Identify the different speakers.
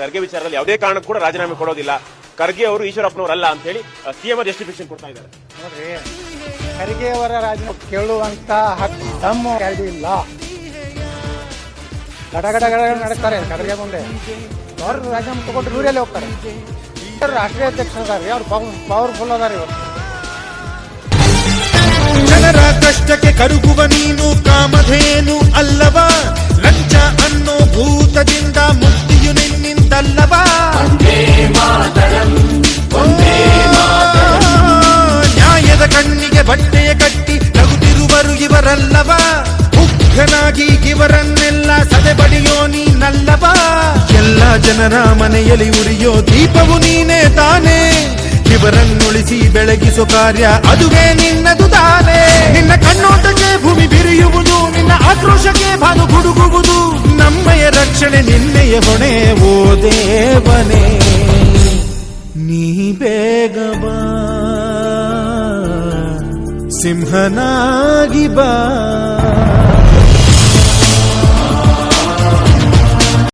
Speaker 1: ಖರ್ಗೆ ವಿಚಾರದಲ್ಲಿ ಯಾವುದೇ ಕಾರಣಕ್ಕೂ ಕೂಡ ರಾಜೀನಾಮೆ ಕೊಡೋದಿಲ್ಲ. ಖರ್ಗೆ ಅವರು ಈಶ್ವರಪ್ಪನವರಲ್ಲ ಅಂತ ಹೇಳಿ ಸಿಎಂ ಜಸ್ಟಿಫಿಕೇಶನ್ ಕೊಡ್ತಾ ಇದ್ದಾರೆ.
Speaker 2: ನೋಡ್ರಿ ಖರ್ಗೆ ಅವರ ರಾಜೀನಾಮೆ ಕೇಳುವಂತ ಹಕ್ಕು ತಮ್ಮ ಯಾರಿಗೂ ಇಲ್ಲ. ಗಡ ಗಡ ಗಡ ಗಡ ನಡೆಸ್ತಾರೆ ಖರ್ಗೆ ಮುಂದೆ. ಅವರು ರಾಜೀನಾಮೆ ತಗೊಂಡು ರೂರಲ್ಲಿ ಹೋಗ್ತಾರೆ. ಇವ್ರು ರಾಷ್ಟ್ರೀಯ ಅಧ್ಯಕ್ಷ ಅದಾರಿ ಅವ್ರು ಪವರ್ಫುಲ್ ಅದಾರಿ ಇವರು.
Speaker 3: ಜನರ ಕಷ್ಟಕ್ಕೆ ಕರುಗುವ ನೀನು ಕಾಮಧೇನು. ಬಟ್ಟೆಯ ಕಟ್ಟಿ ನಗುತ್ತಿರುವರು ಇವರಲ್ಲವಾ? ಮುಖ್ಯನಾಗಿ ಇವರನ್ನೆಲ್ಲ ಸದೆಬಡಿಯೋ ನೀನಲ್ಲವ? ಎಲ್ಲ ಜನರ ಮನೆಯಲ್ಲಿ ಉರಿಯೋ ದೀಪವು ನೀನೇ ತಾನೇ. ಇವರನ್ನುಳಿಸಿ ಬೆಳಗಿಸೋ ಕಾರ್ಯ ಅದುವೇ ನಿನ್ನದು ತಾನೇ. ನಿನ್ನ ಕಣ್ಣೋಟಕ್ಕೆ ಭೂಮಿ ಬಿರಿಯುವುದು, ನಿನ್ನ ಆಕ್ರೋಶಕ್ಕೆ ಭಾನು ಗುಡುಗುವುದು. ನಮ್ಮಯ ರಕ್ಷಣೆ ನಿನ್ನೆಯ ಹೊಣೆ, ಓ ದೇವನೇ. ನೀ ಸಿಂಹನಾಗಿ ಬಾ